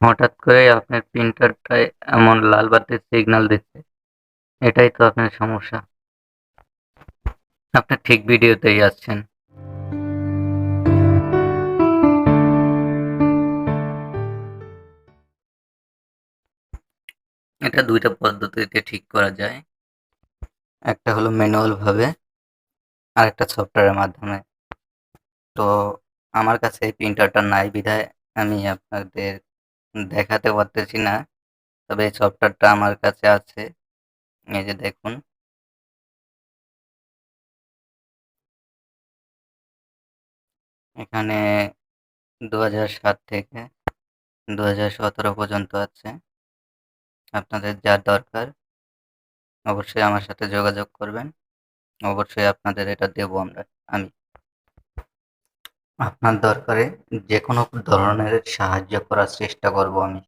হঠাৎ করে আপনার প্রিন্টারটায় এমন লাল বাতির সিগন্যাল দিচ্ছে। এটাই তো আপনার সমস্যা। আপনি ঠিক ভিডিওতেই আসছেন এটা দুইটা পদ্ধতিতে ঠিক করা যায়। একটা হলো ম্যানুয়াল ভাবে আর একটা সফটওয়্যারের মাধ্যমে। তো আমার কাছে এই প্রিন্টারটা নাই বিধায় আমি আপনাদের দেখাতে পারতেছি না। তবে এই সফটওয়্যারটা আমার কাছে আছে। এই যে দেখুন। এখানে দু সাত থেকে দু সতেরো পর্যন্ত আছে। আপনাদের যা দরকার, অবশ্যই আমার সাথে যোগাযোগ করবেন। অবশ্যই আপনাদের এটা দেবো আমরা, আমি। আপনার দরকারে যে কোনো ধরনের সাহায্য করার চেষ্টা করব আমি।